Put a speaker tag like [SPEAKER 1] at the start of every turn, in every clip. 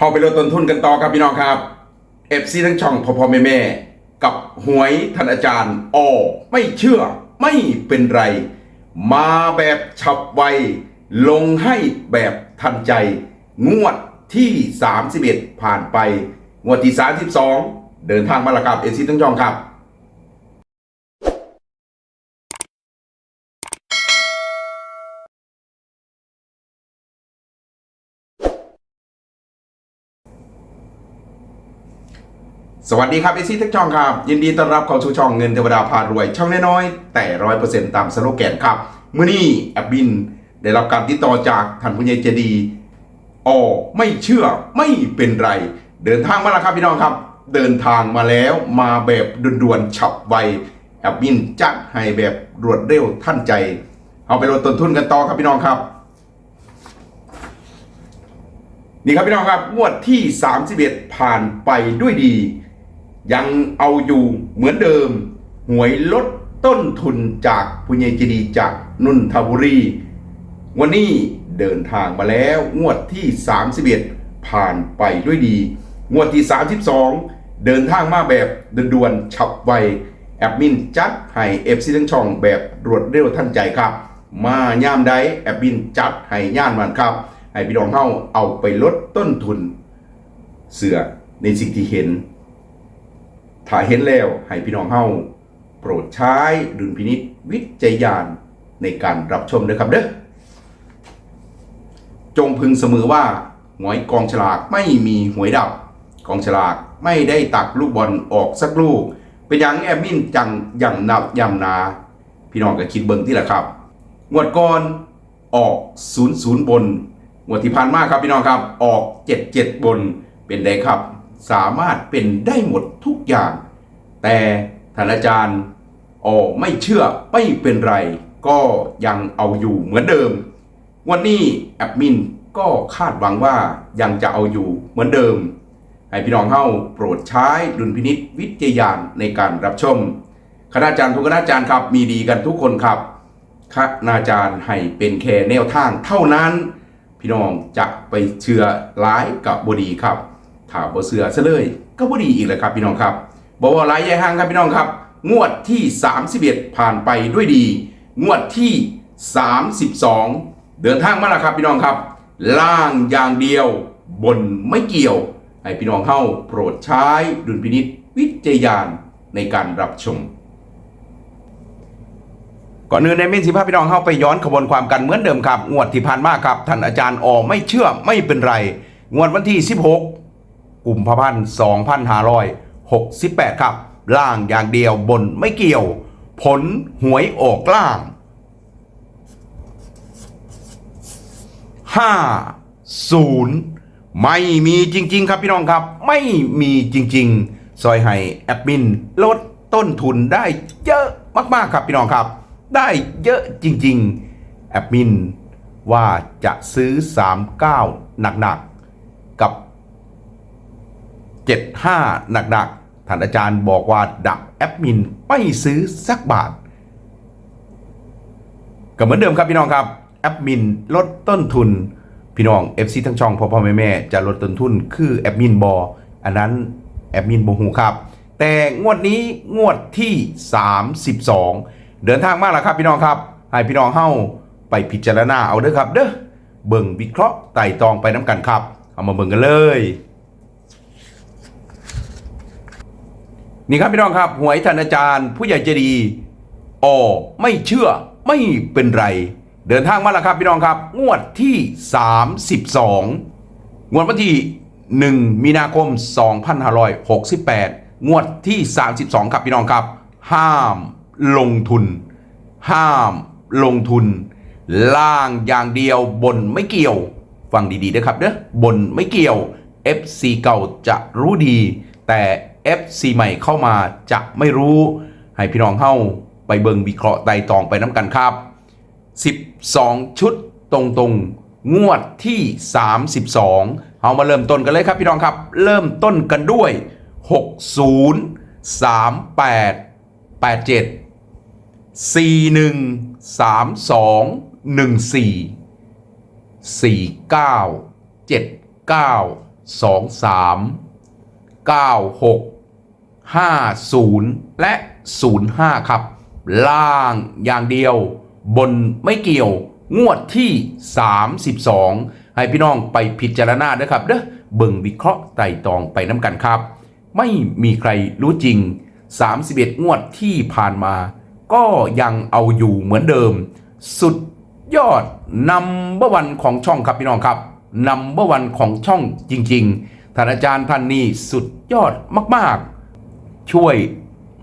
[SPEAKER 1] เฮาไปลดต้นทุนกันต่อครับพี่น้องครับเอฟซีทั้งช่องพ่อพ่อแม่แม่กับหวยท่านอาจารย์ออไม่เชื่อไม่เป็นไร มาแบบฉับไว ลงให้แบบทันใจ งวดที่ 31 ผ่านไป งวดที่ 32 เดินทางมาและครับเอฟซีทั้งช่องครับ สวัสดีครับเอซี่ทุกช่องครับ ยินดีต้อนรับเข้าสู่ช่องเงินเทวดาพารวย ช่องน้อยๆแต่ร้อยเปอร์เซ็นต์ตามสโลแกนครับมื่อนี้แอบบิน ได้รับการติดต่อจากท่านผู้ใหญ่เจดีอ๋อไม่เชื่อไม่เป็นไร เดินทางมาแล้วครับพี่น้องครับ เดินทางมาแล้วมาแบบด่วนๆฉับไวแอบบินจัดให้แบบรวดเร็วทันใจ เอาไปลดต้นทุนกันต่อครับพี่น้องครับนี่ครับพี่น้องครับงวดที่ 31 ผ่านไปด้วยดี ยังเอาอยู่เหมือนเดิม หวยลดต้นทุนจากพุญญจดีจากนุนทบุรี วันนี้เดินทางมาแล้วงวดที่ 31 ผ่านไปด้วยดี งวดที่ 32 เดินทางมาแบบด่วนๆฉับไวแอดมินจัดให้เอฟซีทั้งช่องแบบรวดเร็วทันใจครับ มาย่ามใดแอดมินจัดให้ย่านมันครับให้พี่น้องเฮาเอาไปลดต้นทุน เสือในสิ่งที่เห็น ถ้าเห็นแล้วให้พี่น้องเฮาโปรดใช้ดุลพินิษวิจยานในการรับชมด้วยครับเด้อจงพึงเสมอว่าหวยกองฉลากไม่มีหวยดับกองฉลากไม่ได้ตักลูกบอลออกสักลูก เป็นอย่างแอมมินจังย่ำนับย่ำนา พี่น้องก็คิดเบิ่งที่แหละครับ งวดก่อนออก00บน งวดที่ผ่านมาครับพี่น้องครับออก 77 บนเป็นไดครับ สามารถเป็นได้หมดทุกอย่าง แต่ท่านอาจารย์ออไม่เชื่อไม่เป็นไร ก็ยังเอาอยู่เหมือนเดิม วันนี้แอดมินก็คาดหวังว่ายังจะเอาอยู่เหมือนเดิม ให้พี่น้องเฮาโปรดใช้ดุลพินิษวิจยานในการรับชมคณาจารย์ทุกคณาจารย์ครับมีดีกันทุกคนครับคณาจารย์ให้เป็นแค่แนวทางเท่านั้น พี่น้องจะไปเชื่อร้ายกับบดีครับ ถ้าบ่เชื่อซะเลย ก็บ่ดีอีกเลยครับพี่น้องครับบอกว่าหลายใหญ่ห้างครับพี่น้องครับ งวดที่ 31 ผ่านไปด้วยดี งวดที่ 32 เดินทางมาแล้วครับพี่น้องครับ ล่างอย่างเดียวบนไม่เกี่ยว ให้พี่น้องเข้าโปรดใช้ดุลพินิษวิจยานในการรับชมก่อนอื่นในเมนสิภาพพี่น้องเข้าไปย้อนขบวนความกันเหมือนเดิมครับ งวดที่ผ่านมาครับ ท่านอาจารย์ออไม่เชื่อไม่เป็นไร งวดวันที่ 16 กุมภาพันธ์2568ครับ ล่างอย่างเดียวบนไม่เกี่ยว ผลหวยออกล่าง50ไม่มีจริง ๆ ครับพี่น้องครับ ไม่มีจริง ๆ ซอยให้แอดมินลดต้นทุนได้เยอะมาก ๆ ครับพี่น้องครับ ได้เยอะจริง ๆ แอดมินว่าจะซื้อ 39 หนัก ๆ กับ 75 หนักๆ ท่านอาจารย์บอกว่าดับแอดมินไม่ซื้อสักบาท ก็เหมือนเดิมครับพี่น้องครับ แอดมินลดต้นทุน พี่น้อง FC ทั้งช่องพ่อพ่อแม่แม่จะลดต้นทุนคือแอดมินบออันนั้นแอดมินบหูครับ แต่งวดนี้งวดที่ 32 เดินทางมาแล้วครับพี่น้องครับ ให้พี่น้องเฮ้าไปพิจารณาเอาเด้อครับ เด้อเบิ่งวิเคราะห์ไต่ตองไปน้ำกันครับ เอามาเบิ่งกันเลย นี่ครับพี่น้องครับ หวยท่านอาจารย์ ผู้ใหญ่ใจดีออไม่เชื่อไม่เป็นไร เดินทางมาแล้วครับพี่น้องครับ งวดที่ 32 งวดวันที่ 1 มีนาคม 2568 งวดที่ 32 ครับพี่น้องครับ ห้ามลงทุน ห้ามลงทุน ล่างอย่างเดียวบนไม่เกี่ยว ฟังดีๆนะครับเด้อบนไม่เกี่ยว FC เก่าจะรู้ดี แต่ FC ใหม่เข้ามาจะไม่รู้ ให้พี่น้องเฮ้าไปเบิงวิเคราะห์ไต่ตองไปน้ำกันครับ 12 ชุดตรงๆ งวดที่ 32เอามาเริ่มต้นกันเลยครับพี่น้องครับ เริ่มต้นกันด้วย 60 38 87 41 32 14 49 79 23 96 50 และ 05 ครับ ล่างอย่างเดียว บนไม่เกี่ยว งวดที่ 32 ให้พี่น้องไปพิจารณาด้วยครับเด้อเบิ่งวิเคราะห์ไต่ตองไปน้ำกันครับ ไม่มีใครรู้จริง 31 งวดที่ผ่านมา ก็ยังเอาอยู่เหมือนเดิม สุดยอดนำเบอร์วันของช่องครับพี่น้องครับนำเบอร์วันของช่องจริง ๆ ท่านอาจารย์ท่านนี้สุดยอดมาก ๆ ช่วย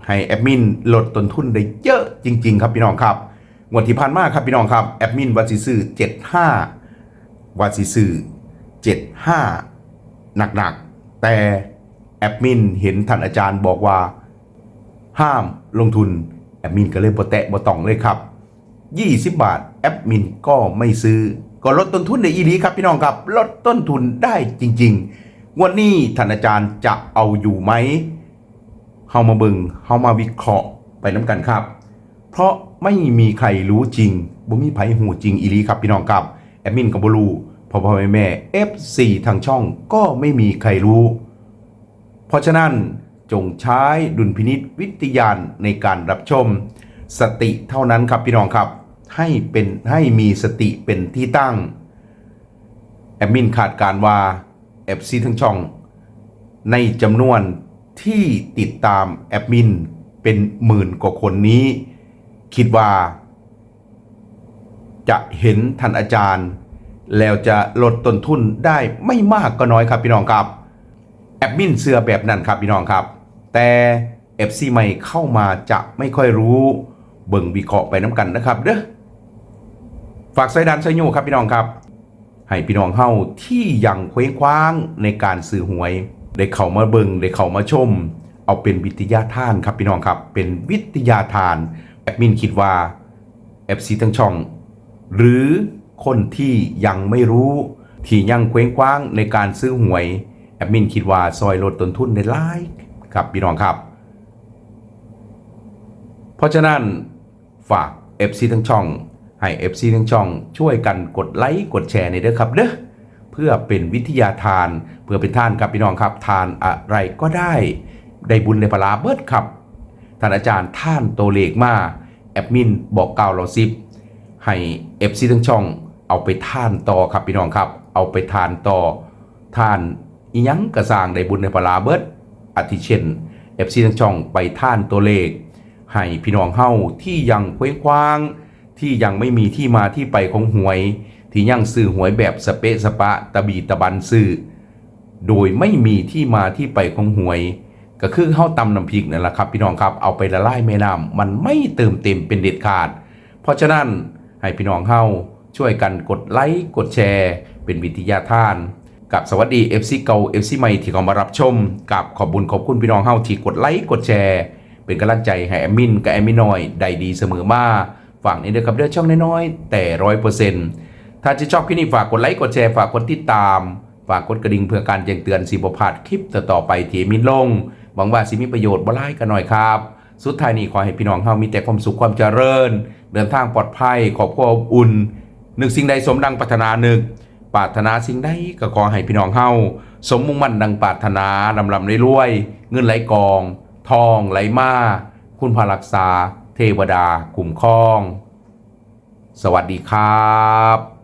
[SPEAKER 1] ให้แอดมินลดต้นทุนได้เยอะจริง ๆ ครับพี่น้องครับงวดที่ผ่านมาครับพี่น้องครับแอดมินวัดสิซื้อ75วัดสิซื้อ75 หนัก ๆ แต่แอดมินเห็นท่านอาจารย์บอกว่าห้ามลงทุนแอดมินก็เลยบ่แตะบ่ต้องเลยครับ 20 บาทแอดมินก็ไม่ซื้อ ก็ลดต้นทุนในอีหลีครับพี่น้องครับ ลดต้นทุนได้จริง ๆ วันนี้ท่านอาจารย์จะเอาอยู่ไหมเฮามาเบิงเฮามาวิเคราะห์ไปน้ำกันครับ เพราะไม่มีใครรู้จริงบ่มีไผหูจริงอีลีครับพี่น้องครับแอดมินก็บ่รู้พ่อพ่อแม่แม่ F4 ทางช่องก็ไม่มีใครรู้ เพราะฉะนั้นจงใช้ดุลพินิษวิทยานในการรับชม สติเท่านั้นครับพี่น้องครับ ให้เป็นให้มีสติเป็นที่ตั้ง แอดมินขาดการว่า แอปซีทั้งช่อง ในจำนวนที่ติดตามแอดมินเป็นหมื่นกว่าคนนี้ คิดว่า จะเห็นท่านอาจารย์ แล้วจะลดต้นทุนได้ไม่มากก็น้อยครับพี่น้องครับ แอดมินเสื้อแบบนั้นครับพี่น้องครับ แต่ FC ใหม่เข้ามาจะไม่ค่อยรู้ เบิ่งวิเคราะห์ไปน้ำกันนะครับเด้อฝากไซดันไซโยครับพี่น้องครับ ให้พี่น้องเฮาที่ยังเคว้งคว้างในการซื้อหวย ได้เข้ามาเบิงได้เข้ามาชม เอาเป็นวิทยาทานครับพี่น้องครับเป็นวิทยาทานแอดมินคิดว่า FC ทั้งช่อง หรือคนที่ยังไม่รู้ที่ยังเคว้งคว้างในการซื้อหวยแอดมินคิดว่าซอยลดต้นทุนได้หลายครับพี่น้องครับ เพราะฉะนั้นฝาก FC ทั้งช่อง ให้ FC ทั้งช่องช่วยกันกดไลค์กดแชร์ในเด้อครับเด้อเพื่อเป็นวิทยาทานเพื่อเป็นท่านครับพี่น้องครับ ทานอะไรก็ได้ได้บุญในพลาเบิดครับท่านอาจารย์ท่านโตเลกมาแอดมินบอกกล่าวเราซิบให้ FC ทั้งช่อง เอาไปทานต่อครับพี่น้องครับ เอาไปทานต่อทานอยังกระสร้างได้บุญในพลาเบิดอาทิเช่น FC ทั้งช่องไปท่านตัวเลข ให้พี่น้องเฮาที่ยังเคว้งคว้าง ที่ยังไม่มีที่มาที่ไปของหวย ที่ยังซื้อหวยแบบสเปะสปะตะบีตะบันซื้อ โดยไม่มีที่มาที่ไปของหวย ก็คือเฮาตำน้ำพริกนั่นแหละครับ พี่น้องครับเอาไปละลายแม่น้ำมันไม่เติมเต็มเป็นเด็ดขาด เพราะฉะนั้นให้พี่น้องเฮาช่วยกันกดไลค์กดแชร์ เป็นวิทยาทานกับสวัสดี FC เก่า FC ใหม่ที่เข้ามารับชม กับขอบบุญขอบคุณพี่น้องเฮาที่กดไลค์กดแชร์ เป็นกำลังใจให้แอมมินกับแอมมินน้อยได้ดีเสมอมา ฝากนี้ด้วยครับเด้อช่องน้อยๆแต่ร้อยเปอร์เซ็นต์ถ้าจะชอบคลิปนี้ฝากกดไลค์กดแชร์ฝากกดติดตามฝากกดกระดิ่งเพื่อการแจ้งเตือนสิบพลาดคลิปต่อๆไปที่มินลงหวังว่าสิมีประโยชน์บ่ไล่กันหน่อยครับ สุดท้ายนี้ขอให้พี่น้องเฮามีแต่ความสุขความเจริญ เดินทางปลอดภัยขอบครัวอบอุ่นนึกสิ่งใดสมดังปรารถนาหนึกปรารถนาสิ่งใดก็ขอให้พี่น้องเฮาสมมุ่งมั่นดังปรารถนาลำลำรวยๆเงินไหลกอง ทองไหลมาคุณพารักษา เทวดาคุ้มครอง สวัสดีครับ